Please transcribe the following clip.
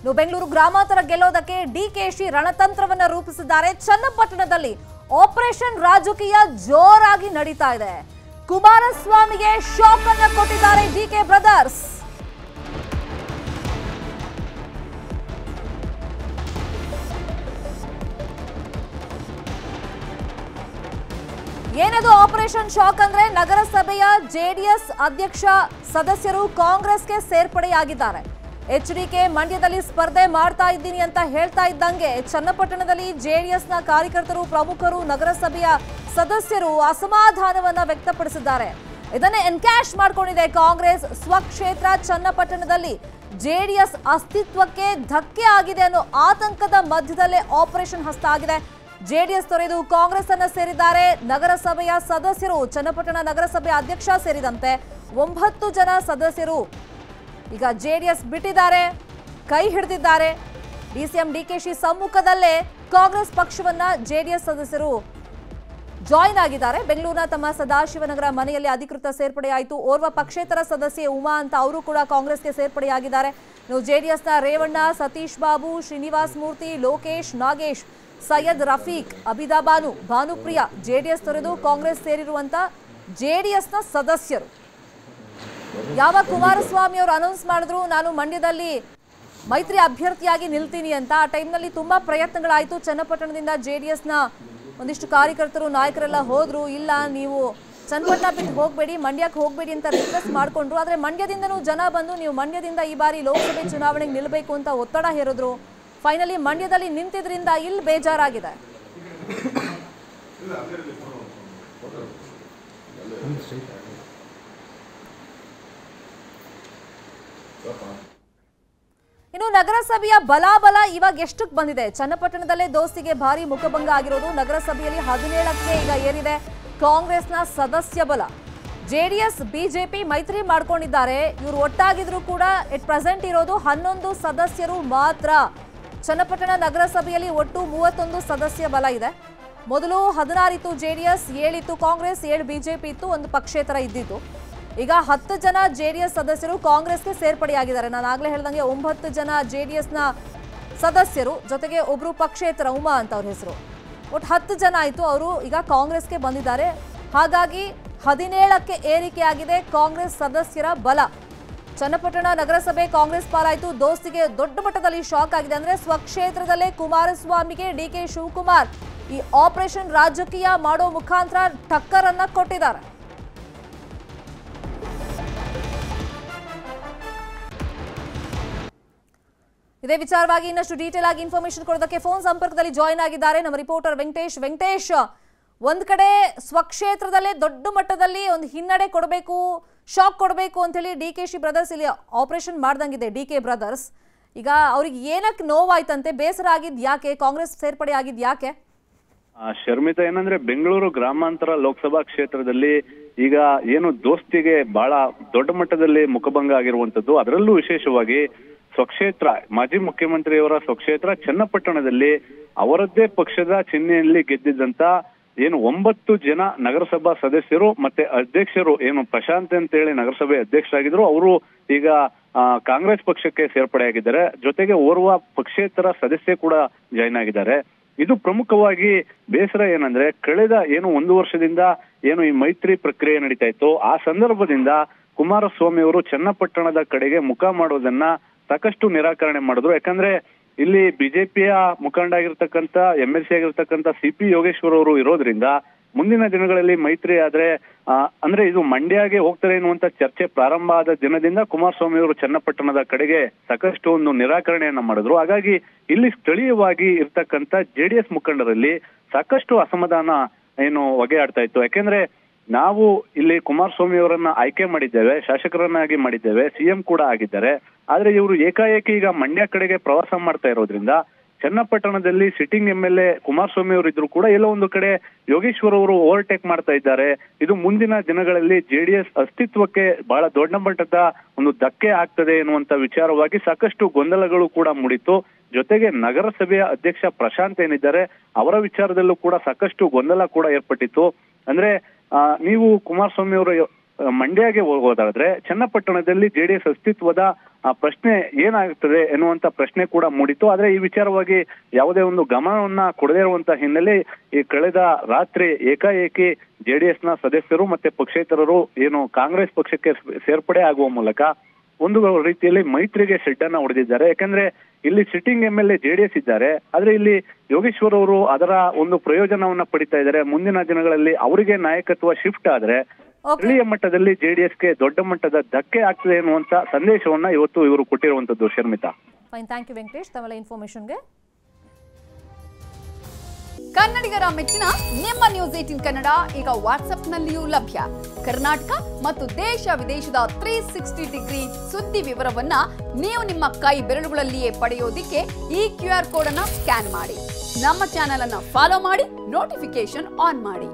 ಇನ್ನು ಬೆಂಗಳೂರು ಗ್ರಾಮಾಂತರ ಗೆಲ್ಲೋದಕ್ಕೆ ಡಿಕೆಶಿ ರಣತಂತ್ರವನ್ನ ರೂಪಿಸಿದ್ದಾರೆ. ಚನ್ನಪಟ್ಟಣದಲ್ಲಿ ಆಪರೇಷನ್ ರಾಜಕೀಯ ಜೋರಾಗಿ ನಡೀತಾ ಇದೆ. ಕುಮಾರಸ್ವಾಮಿಗೆ ಶಾಕ್ ಅನ್ನ ಕೊಟ್ಟಿದ್ದಾರೆ ಡಿಕೆ ಬ್ರದರ್ಸ್. ಏನದು ಆಪರೇಷನ್ ಶಾಕ್ ಅಂದ್ರೆ ನಗರಸಭೆಯ ಜೆಡಿಎಸ್ ಅಧ್ಯಕ್ಷ ಸದಸ್ಯರು ಕಾಂಗ್ರೆಸ್ಗೆ ಸೇರ್ಪಡೆಯಾಗಿದ್ದಾರೆ. ಎಚ್ ಡಿಕೆ ಮಂಡ್ಯದಲ್ಲಿ ಸ್ಪರ್ಧೆ ಮಾಡ್ತಾ ಇದ್ದೀನಿ ಅಂತ ಹೇಳ್ತಾ ಇದ್ದಂಗೆ ಚನ್ನಪಟ್ಟಣದಲ್ಲಿ ಜೆಡಿಎಸ್ನ ಕಾರ್ಯಕರ್ತರು, ಪ್ರಮುಖರು, ನಗರಸಭೆಯ ಸದಸ್ಯರು ಅಸಮಾಧಾನವನ್ನ ವ್ಯಕ್ತಪಡಿಸಿದ್ದಾರೆ. ಇದನ್ನೇ ಎನ್ಕ್ಯಾಶ್ ಮಾಡಿಕೊಂಡಿದೆ ಕಾಂಗ್ರೆಸ್. ಸ್ವಕ್ಷೇತ್ರ ಚನ್ನಪಟ್ಟಣದಲ್ಲಿ ಜೆಡಿಎಸ್ ಅಸ್ತಿತ್ವಕ್ಕೆ ಧಕ್ಕೆ ಆಗಿದೆ ಅನ್ನೋ ಆತಂಕದ ಮಧ್ಯದಲ್ಲೇ ಆಪರೇಷನ್ ಹಸ್ತ ಆಗಿದೆ. ಜೆಡಿಎಸ್ ತೊರೆದು ಕಾಂಗ್ರೆಸ್ ಅನ್ನ ಸೇರಿದ್ದಾರೆ. ನಗರಸಭೆಯ ಸದಸ್ಯರು, ಚನ್ನಪಟ್ಟಣ ನಗರಸಭೆ ಅಧ್ಯಕ್ಷ ಸೇರಿದಂತೆ ಒಂಬತ್ತು ಜನ ಸದಸ್ಯರು ಈಗ ಜೆಡಿಎಸ್ ಬಿಟ್ಟಿದ್ದಾರೆ, ಕೈ ಹಿಡಿದಿದ್ದಾರೆ. ಡಿಸಿಎಂ ಡಿಕೆಶಿ ಸಮ್ಮುಖದಲ್ಲೇ ಕಾಂಗ್ರೆಸ್ ಪಕ್ಷವನ್ನ ಜೆಡಿಎಸ್ ಸದಸ್ಯರು ಜಾಯಿನ್ ಆಗಿದ್ದಾರೆ. ಬೆಂಗಳೂರಿನ ತಮ್ಮ ಸದಾಶಿವನಗರ ಮನೆಯಲ್ಲಿ ಅಧಿಕೃತ ಸೇರ್ಪಡೆಯಾಯಿತು. ಓರ್ವ ಪಕ್ಷೇತರ ಸದಸ್ಯೆ ಉಮಾ ಅಂತ ಅವರು ಕೂಡ ಕಾಂಗ್ರೆಸ್ಗೆ ಸೇರ್ಪಡೆಯಾಗಿದ್ದಾರೆ. ಇನ್ನು ಜೆಡಿಎಸ್ನ ರೇವಣ್ಣ, ಸತೀಶ್ ಬಾಬು, ಶ್ರೀನಿವಾಸ್ ಮೂರ್ತಿ, ಲೋಕೇಶ್, ನಾಗೇಶ್, ಸೈಯದ್ ರಫೀಕ್, ಅಬಿದಾ ಬಾನು, ಭಾನುಪ್ರಿಯ ಜೆಡಿಎಸ್ ತೊರೆದು ಕಾಂಗ್ರೆಸ್ ಸೇರಿರುವಂತ ಜೆಡಿಎಸ್ನ ಸದಸ್ಯರು. ಯಾವಾಗ ಕುಮಾರಸ್ವಾಮಿ ಅವರು ಅನೌನ್ಸ್ ಮಾಡಿದ್ರು, ನಾನು ಮಂಡ್ಯದಲ್ಲಿ ಮೈತ್ರಿ ಅಭ್ಯರ್ಥಿಯಾಗಿ ನಿಲ್ತೀನಿ ಅಂತ. ಆ ಟೈಮ್ನಲ್ಲಿ ತುಂಬಾ ಪ್ರಯತ್ನಗಳಾಯಿತು. ಚನ್ನಪಟ್ಟಣದಿಂದ ಜೆಡಿಎಸ್ನ ಒಂದಿಷ್ಟು ಕಾರ್ಯಕರ್ತರು, ನಾಯಕರೆಲ್ಲ ಹೋದ್ರು. ಇಲ್ಲ, ನೀವು ಚನ್ನಪಟ್ಟಣ ಬಿಟ್ಟು ಹೋಗಬೇಡಿ, ಮಂಡ್ಯಕ್ಕೆ ಹೋಗಬೇಡಿ ಅಂತ ರಿಕ್ವೆಸ್ಟ್ ಮಾಡಿಕೊಂಡ್ರು. ಆದರೆ ಮಂಡ್ಯದಿಂದನೂ ಜನ ಬಂದು, ನೀವು ಮಂಡ್ಯದಿಂದ ಈ ಬಾರಿ ಲೋಕಸಭೆ ಚುನಾವಣೆಗೆ ನಿಲ್ಲಬೇಕು ಅಂತ ಒತ್ತಡ ಹೇರಿದ್ರು. ಫೈನಲಿ ಮಂಡ್ಯದಲ್ಲಿ ನಿಂತಿದ್ರಿಂದ ಇಲ್ಲಿ ಬೇಜಾರಾಗಿದೆ. ಇನ್ನು ನಗರಸಭೆಯ ಬಲಾಬಲ ಇವಾಗ ಎಷ್ಟಕ್ಕೆ ಬಂದಿದೆ? ಚನ್ನಪಟ್ಟಣದಲ್ಲೇ ದೋಸ್ತಿಗೆ ಭಾರಿ ಮುಖಭಂಗ ಆಗಿರೋದು ನಗರಸಭೆಯಲ್ಲಿ ಹದಿನೇಳಕ್ಕೆ ಈಗ ಏರಿದೆ ಕಾಂಗ್ರೆಸ್ನ ಸದಸ್ಯ ಬಲ. ಜೆಡಿಎಸ್, ಬಿಜೆಪಿ ಮೈತ್ರಿ ಮಾಡ್ಕೊಂಡಿದ್ದಾರೆ. ಇವರು ಒಟ್ಟಾಗಿದ್ರು ಕೂಡ ಎಟ್ ಪ್ರೆಸೆಂಟ್ ಇರೋದು ಹನ್ನೊಂದು ಸದಸ್ಯರು ಮಾತ್ರ. ಚನ್ನಪಟ್ಟಣ ನಗರಸಭೆಯಲ್ಲಿ ಒಟ್ಟು ಮೂವತ್ತೊಂದು ಸದಸ್ಯ ಬಲ ಇದೆ. ಮೊದಲು ಹದಿನಾರಿತ್ತು ಜೆಡಿಎಸ್, ಏಳಿತ್ತು ಕಾಂಗ್ರೆಸ್, ಏಳು ಬಿಜೆಪಿ ಇತ್ತು, ಒಂದು ಪಕ್ಷೇತರ ಇದ್ದಿತ್ತು ಈಗ ಹತ್ತು ಜನ ಜೆಡಿಎಸ್ ಸದಸ್ಯರು ಕಾಂಗ್ರೆಸ್ಗೆ ಸೇರ್ಪಡೆಯಾಗಿದ್ದಾರೆ. ನಾನು ಆಗ್ಲೇ ಹೇಳ್ದಂಗೆ ಒಂಬತ್ತು ಜನ ಜೆಡಿಎಸ್ನ ಸದಸ್ಯರು, ಜೊತೆಗೆ ಒಬ್ರು ಪಕ್ಷೇತರ ಉಮಾ ಅಂತ ಅವ್ರ ಹೆಸರು. ಒಟ್ಟು ಹತ್ತು ಜನ ಆಯಿತು, ಅವರು ಈಗ ಕಾಂಗ್ರೆಸ್ಗೆ ಬಂದಿದ್ದಾರೆ. ಹಾಗಾಗಿ ಹದಿನೇಳಕ್ಕೆ ಏರಿಕೆಯಾಗಿದೆ ಕಾಂಗ್ರೆಸ್ ಸದಸ್ಯರ ಬಲ. ಚನ್ನಪಟ್ಟಣ ನಗರಸಭೆ ಕಾಂಗ್ರೆಸ್ ಪಾಲಾಯಿತು, ದೋಸ್ತಿಗೆ ದೊಡ್ಡ ಮಟ್ಟದಲ್ಲಿ ಶಾಕ್ ಆಗಿದೆ ಅಂದರೆ ಸ್ವಕ್ಷೇತ್ರದಲ್ಲೇ ಕುಮಾರಸ್ವಾಮಿಗೆ ಡಿ ಕೆ ಶಿವಕುಮಾರ್ ಈ ಆಪರೇಷನ್ ರಾಜಕೀಯ ಮಾಡೋ ಮುಖಾಂತರ ಟಕ್ಕರನ್ನು ಕೊಟ್ಟಿದ್ದಾರೆ. ಇದೇ ವಿಚಾರವಾಗಿ ಇನ್ನಷ್ಟು ಡೀಟೇಲ್ ಆಗಿ ಇನ್ಫಾರ್ಮೇಶನ್ ಕೊಡೋದಕ್ಕೆ ಫೋನ್ ಸಂಪರ್ಕದಲ್ಲಿ ಜಾಯಿನ್ ಆಗಿದ್ದಾರೆ ನಮ್ಮ ರಿಪೋರ್ಟರ್ ವೆಂಕಟೇಶ್. ವೆಂಕಟೇಶ್, ಒಂದ್ ಕಡೆ ಸ್ವಕ್ಷೇತ್ರದಲ್ಲೇ ದೊಡ್ಡ ಮಟ್ಟದಲ್ಲಿ ಒಂದು ಹಿನ್ನಡೆ ಕೊಡಬೇಕು ಶಾಕ್ ಕೊಡಬೇಕು ಅಂತೇಳಿ ಡಿ ಕೆ ಶಿ ಬ್ರದರ್ಸ್ ಇಲ್ಲಿ ಆಪರೇಷನ್ ಮಾಡ್ದಂಗಿದೆ. ಡಿ ಕೆ ಬ್ರದರ್ಸ್ ಈಗ ಅವ್ರಿಗೆ ಏನಕ್ಕೆ ನೋವಾಯ್ತಂತೆ? ಬೇಸರ ಆಗಿದ್ ಯಾಕೆ? ಕಾಂಗ್ರೆಸ್ ಸೇರ್ಪಡೆ ಆಗಿದ್ ಯಾಕೆ? ಶರ್ಮಿತಾ, ಏನಂದ್ರೆ ಬೆಂಗಳೂರು ಗ್ರಾಮಾಂತರ ಲೋಕಸಭಾ ಕ್ಷೇತ್ರದಲ್ಲಿ ಈಗ ಏನು ದೋಸ್ತಿಗೆ ಬಹಳ ದೊಡ್ಡ ಮಟ್ಟದಲ್ಲಿ ಮುಖಭಂಗ ಆಗಿರುವಂತದ್ದು ಅದರಲ್ಲೂ ವಿಶೇಷವಾಗಿ ಸ್ವಕ್ಷೇತ್ರ, ಮಾಜಿ ಮುಖ್ಯಮಂತ್ರಿಯವರ ಸ್ವಕ್ಷೇತ್ರ ಚನ್ನಪಟ್ಟಣದಲ್ಲಿ ಅವರದ್ದೇ ಪಕ್ಷದ ಚಿಹ್ನೆಯಲ್ಲಿ ಗೆದ್ದಿದ್ದಂತ ಏನು ಒಂಬತ್ತು ಜನ ನಗರಸಭಾ ಸದಸ್ಯರು ಮತ್ತೆ ಅಧ್ಯಕ್ಷರು ಏನು ಪ್ರಶಾಂತ್ ಅಂತ ಹೇಳಿ ನಗರಸಭೆ ಅಧ್ಯಕ್ಷರಾಗಿದ್ರು, ಅವರು ಈಗ ಕಾಂಗ್ರೆಸ್ ಪಕ್ಷಕ್ಕೆ ಸೇರ್ಪಡೆಯಾಗಿದ್ದಾರೆ ಜೊತೆಗೆ ಓರ್ವ ಪಕ್ಷೇತರ ಸದಸ್ಯ ಕೂಡ ಜಾಯ್ನ್ ಆಗಿದ್ದಾರೆ. ಇದು ಪ್ರಮುಖವಾಗಿ ಬೇಸರ ಏನಂದ್ರೆ ಕಳೆದ ಏನು ಒಂದು ವರ್ಷದಿಂದ ಏನು ಈ ಮೈತ್ರಿ ಪ್ರಕ್ರಿಯೆ ನಡೀತಾ ಇತ್ತು. ಆ ಸಂದರ್ಭದಿಂದ ಕುಮಾರಸ್ವಾಮಿ ಅವರು ಚನ್ನಪಟ್ಟಣದ ಕಡೆಗೆ ಮುಖ ಮಾಡೋದನ್ನ ಸಾಕಷ್ಟು ನಿರಾಕರಣೆ ಮಾಡಿದ್ರು. ಯಾಕಂದ್ರೆ ಇಲ್ಲಿ ಬಿಜೆಪಿಯ ಮುಖಂಡ ಆಗಿರ್ತಕ್ಕಂಥ ಎಂ ಎಲ್ ಸಿ ಆಗಿರ್ತಕ್ಕಂಥ ಸಿ ಪಿ ಯೋಗೇಶ್ವರ್ ಅವರು ಇರೋದ್ರಿಂದ ಮುಂದಿನ ದಿನಗಳಲ್ಲಿ ಮೈತ್ರಿ ಆದ್ರೆ ಅಂದ್ರೆ ಇದು ಮಂಡ್ಯಗೆ ಹೋಗ್ತಾರೆ ಎನ್ನುವಂತ ಚರ್ಚೆ ಪ್ರಾರಂಭ ಆದ ದಿನದಿಂದ ಕುಮಾರಸ್ವಾಮಿ ಅವರು ಚನ್ನಪಟ್ಟಣದ ಕಡೆಗೆ ಸಾಕಷ್ಟು ಒಂದು ನಿರಾಕರಣೆಯನ್ನ ಮಾಡಿದ್ರು. ಹಾಗಾಗಿ ಇಲ್ಲಿ ಸ್ಥಳೀಯವಾಗಿ ಇರ್ತಕ್ಕಂಥ ಜೆಡಿಎಸ್ ಮುಖಂಡರಲ್ಲಿ ಸಾಕಷ್ಟು ಅಸಮಾಧಾನ ಏನು ಹೊಗೆ ಆಡ್ತಾ ಇತ್ತು. ಯಾಕೆಂದ್ರೆ ನಾವು ಇಲ್ಲಿ ಕುಮಾರಸ್ವಾಮಿ ಅವರನ್ನ ಆಯ್ಕೆ ಮಾಡಿದ್ದೇವೆ, ಶಾಸಕರನ್ನಾಗಿ ಮಾಡಿದ್ದೇವೆ ಸಿಎಂ ಕೂಡ ಆಗಿದ್ದಾರೆ. ಆದ್ರೆ ಇವರು ಏಕಾಏಕಿ ಈಗ ಮಂಡ್ಯ ಕಡೆಗೆ ಪ್ರವಾಸ ಮಾಡ್ತಾ ಇರೋದ್ರಿಂದ ಚನ್ನಪಟ್ಟಣದಲ್ಲಿ sitting M L A Kumaraswamy ಅವರು ಇದ್ರು ಕೂಡ ಎಲ್ಲೋ ಒಂದು ಕಡೆ ಯೋಗೇಶ್ವರ್ ಅವರು ಓವರ್ಟೇಕ್ ಮಾಡ್ತಾ ಇದ್ದಾರೆ. ಇದು ಮುಂದಿನ ದಿನಗಳಲ್ಲಿ ಜೆಡಿಎಸ್ ಅಸ್ತಿತ್ವಕ್ಕೆ ಬಹಳ ದೊಡ್ಡ ಮಟ್ಟದ ಒಂದು ಧಕ್ಕೆ ಆಗ್ತದೆ ಎನ್ನುವಂತ ವಿಚಾರವಾಗಿ ಸಾಕಷ್ಟು ಗೊಂದಲಗಳು ಕೂಡ ಮೂಡಿತ್ತು. ಜೊತೆಗೆ ನಗರಸಭೆಯ ಅಧ್ಯಕ್ಷ ಪ್ರಶಾಂತ್ ಏನಿದ್ದಾರೆ, ಅವರ ವಿಚಾರದಲ್ಲೂ ಕೂಡ ಸಾಕಷ್ಟು ಗೊಂದಲ ಕೂಡ ಏರ್ಪಟ್ಟಿತ್ತು. ಅಂದ್ರೆ ನೀವು ಕುಮಾರಸ್ವಾಮಿ ಅವರು, ಮಂಡ್ಯಗೆ ಹೋಗೋದಾದ್ರೆ ಚನ್ನಪಟ್ಟಣದಲ್ಲಿ ಜೆಡಿಎಸ್ ಅಸ್ತಿತ್ವದ ಪ್ರಶ್ನೆ ಏನಾಗುತ್ತದೆ ಎನ್ನುವಂತ ಪ್ರಶ್ನೆ ಕೂಡ ಮೂಡಿತು ಆದ್ರೆ ಈ ವಿಚಾರವಾಗಿ ಯಾವುದೇ ಒಂದು ಗಮನವನ್ನ ಕೊಡದೇ ಇರುವಂತ ಹಿನ್ನೆಲೆ ಈ ಕಳೆದ ರಾತ್ರಿ ಏಕಾಏಕಿ ಜೆಡಿಎಸ್ನ ಸದಸ್ಯರು ಮತ್ತೆ ಪಕ್ಷೇತರರು ಏನು ಕಾಂಗ್ರೆಸ್ ಪಕ್ಷಕ್ಕೆ ಸೇರ್ಪಡೆ ಆಗುವ ಮೂಲಕ ಒಂದು ರೀತಿಯಲ್ಲಿ ಮೈತ್ರಿಗೆ ಶೆಡ್ ಅನ್ನ ಹೊಡೆದಿದ್ದಾರೆ. ಯಾಕಂದ್ರೆ ಇಲ್ಲಿ sitting M L A JDS ಇದ್ದಾರೆ. ಆದ್ರೆ ಇಲ್ಲಿ ಯೋಗೇಶ್ವರ್ ಅವರು ಅದರ ಒಂದು ಪ್ರಯೋಜನವನ್ನ ಪಡಿತಾ ಇದ್ದಾರೆ. ಮುಂದಿನ ದಿನಗಳಲ್ಲಿ ಅವರಿಗೆ ನಾಯಕತ್ವ ಶಿಫ್ಟ್ ಆದ್ರೆ ಸ್ಥಳೀಯ ಮಟ್ಟದಲ್ಲಿ ಜೆಡಿಎಸ್ಗೆ ದೊಡ್ಡ ಮಟ್ಟದ ಧಕ್ಕೆ ಆಗ್ತದೆ ಎನ್ನುವಂತ ಸಂದೇಶವನ್ನ ಇವತ್ತು ಇವರು ಕೊಟ್ಟಿರುವಂತದ್ದು Sharmita. Fine thank you Venkatesh ತಮ್ಮೆಲ್ಲ ಇನ್ಫಾರ್ಮೇಶನ್ಗೆ ಕನ್ನಡಿಗರ ಮೆಚ್ಚಿನ ನಿಮ್ಮ ನ್ಯೂಸ್ ಏಟಿನ್ ಕನ್ನಡ ಈಗ ವಾಟ್ಸ್ಆಪ್ನಲ್ಲಿಯೂ ಲಭ್ಯ. ಕರ್ನಾಟಕ ಮತ್ತು ದೇಶ ವಿದೇಶದ ತ್ರೀ ಸಿಕ್ಸ್ಟಿ ಡಿಗ್ರಿ ಸುದ್ದಿ ವಿವರವನ್ನ ನೀವು ನಿಮ್ಮ ಕೈ ಬೆರಳುಗಳಲ್ಲಿಯೇ ಪಡೆಯೋದಿಕ್ಕೆ ಈ ಕ್ಯೂ ಆರ್ ಕೋಡ್ ಅನ್ನ ಸ್ಕ್ಯಾನ್ ಮಾಡಿ. ನಮ್ಮ ಚಾನೆಲ್ ಅನ್ನ ಫಾಲೋ ಮಾಡಿ ನೋಟಿಫಿಕೇಶನ್ ಆನ್ ಮಾಡಿ.